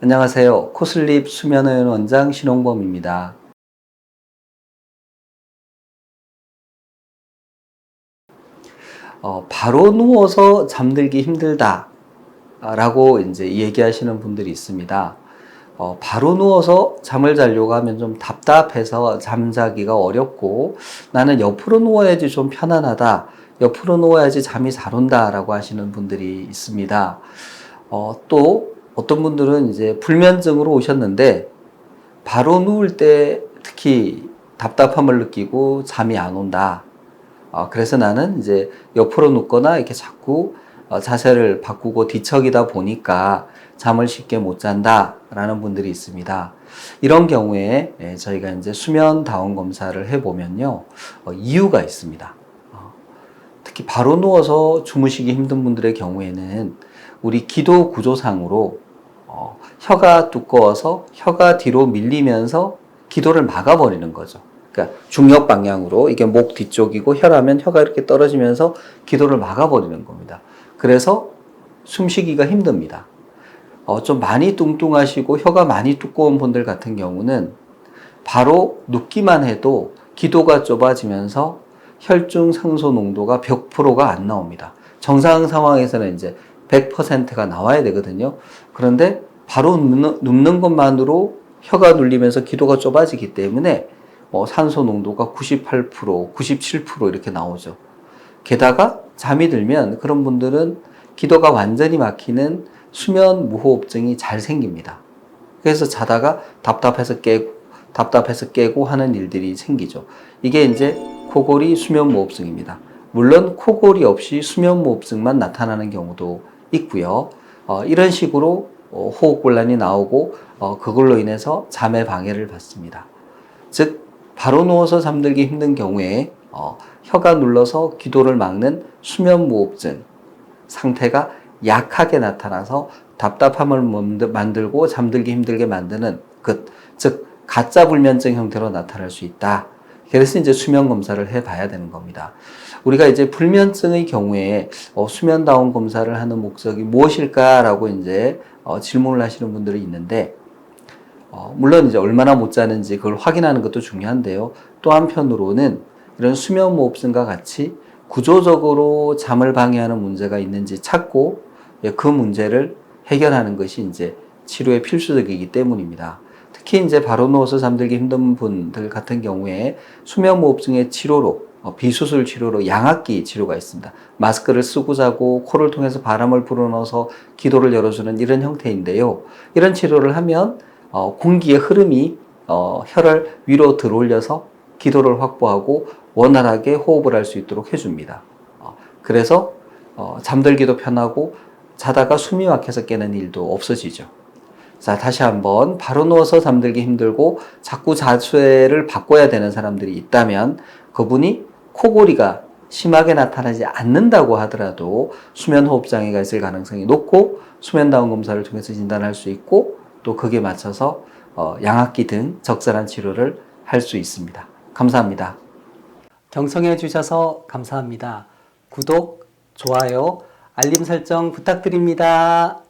안녕하세요. 코슬립 수면의원 원장 신홍범입니다. 어, 바로 누워서 잠들기 힘들다. 라고 이제 얘기하시는 분들이 있습니다. 어, 바로 누워서 잠을 자려고 하면 좀 답답해서 잠자기가 어렵고 나는 옆으로 누워야지 좀 편안하다. 옆으로 누워야지 잠이 잘 온다. 라고 하시는 분들이 있습니다. 어, 또 어떤 분들은 이제 불면증으로 오셨는데 바로 누울 때 특히 답답함을 느끼고 잠이 안 온다. 어, 그래서 나는 이제 옆으로 눕거나 이렇게 자꾸 어, 자세를 바꾸고 뒤척이다 보니까 잠을 쉽게 못 잔다 라는 분들이 있습니다. 이런 경우에 예, 저희가 이제 수면 다운 검사를 해보면요. 어, 이유가 있습니다. 어, 특히 바로 누워서 주무시기 힘든 분들의 경우에는 우리 기도 구조상으로 어, 혀가 두꺼워서 혀가 뒤로 밀리면서 기도를 막아버리는 거죠. 그러니까 중력 방향으로 이게 목 뒤쪽이고 혀라면 혀가 이렇게 떨어지면서 기도를 막아버리는 겁니다. 그래서 숨쉬기가 힘듭니다. 어, 좀 많이 뚱뚱하시고 혀가 많이 두꺼운 분들 같은 경우는 바로 눕기만 해도 기도가 좁아지면서 혈중 상소 농도가 100%가 안 나옵니다. 정상 상황에서는 이제 100%가 나와야 되거든요. 그런데 바로 눕는, 눕는 것만으로 혀가 눌리면서 기도가 좁아지기 때문에 뭐 산소 농도가 98%, 97% 이렇게 나오죠. 게다가 잠이 들면 그런 분들은 기도가 완전히 막히는 수면 무호흡증이 잘 생깁니다. 그래서 자다가 답답해서 깨고 답답해서 깨고 하는 일들이 생기죠. 이게 이제 코골이 수면 무호흡증입니다. 물론 코골이 없이 수면 무호흡증만 나타나는 경우도 있고요. 어, 이런 식으로 어, 호흡 곤란이 나오고 어, 그걸로 인해서 잠에 방해를 받습니다. 즉 바로 누워서 잠들기 힘든 경우에 어, 혀가 눌러서 기도를 막는 수면 무호흡증 상태가 약하게 나타나서 답답함을 만들고 잠들기 힘들게 만드는 것, 즉 가짜 불면증 형태로 나타날 수 있다. 그래서 이제 수면 검사를 해 봐야 되는 겁니다. 우리가 이제 불면증의 경우에 어, 수면 다운 검사를 하는 목적이 무엇일까라고 이제 어, 질문을 하시는 분들이 있는데 어, 물론 이제 얼마나 못 자는지 그걸 확인하는 것도 중요한데요. 또 한편으로는 이런 수면 무호흡증과 같이 구조적으로 잠을 방해하는 문제가 있는지 찾고 예, 그 문제를 해결하는 것이 이제 치료의 필수적이기 때문입니다. 특히 이제 바로 누워서 잠들기 힘든 분들 같은 경우에 수면 무호흡증의 치료로 어, 비수술 치료로 양압기 치료가 있습니다. 마스크를 쓰고 자고 코를 통해서 바람을 불어넣어서 기도를 열어주는 이런 형태인데요. 이런 치료를 하면 어, 공기의 흐름이 어, 혀를 위로 들어올려서 기도를 확보하고 원활하게 호흡을 할 수 있도록 해줍니다. 어, 그래서 어, 잠들기도 편하고 자다가 숨이 막혀서 깨는 일도 없어지죠. 자, 다시 한번 바로 누워서 잠들기 힘들고 자꾸 자세를 바꿔야 되는 사람들이 있다면 그분이 코골이가 심하게 나타나지 않는다고 하더라도 수면 호흡 장애가 있을 가능성이 높고 수면 다운 검사를 통해서 진단할 수 있고 또 거기에 맞춰서 어, 양압기 등 적절한 치료를 할 수 있습니다. 감사합니다. 경청해 주셔서 감사합니다. 구독, 좋아요, 알림 설정 부탁드립니다.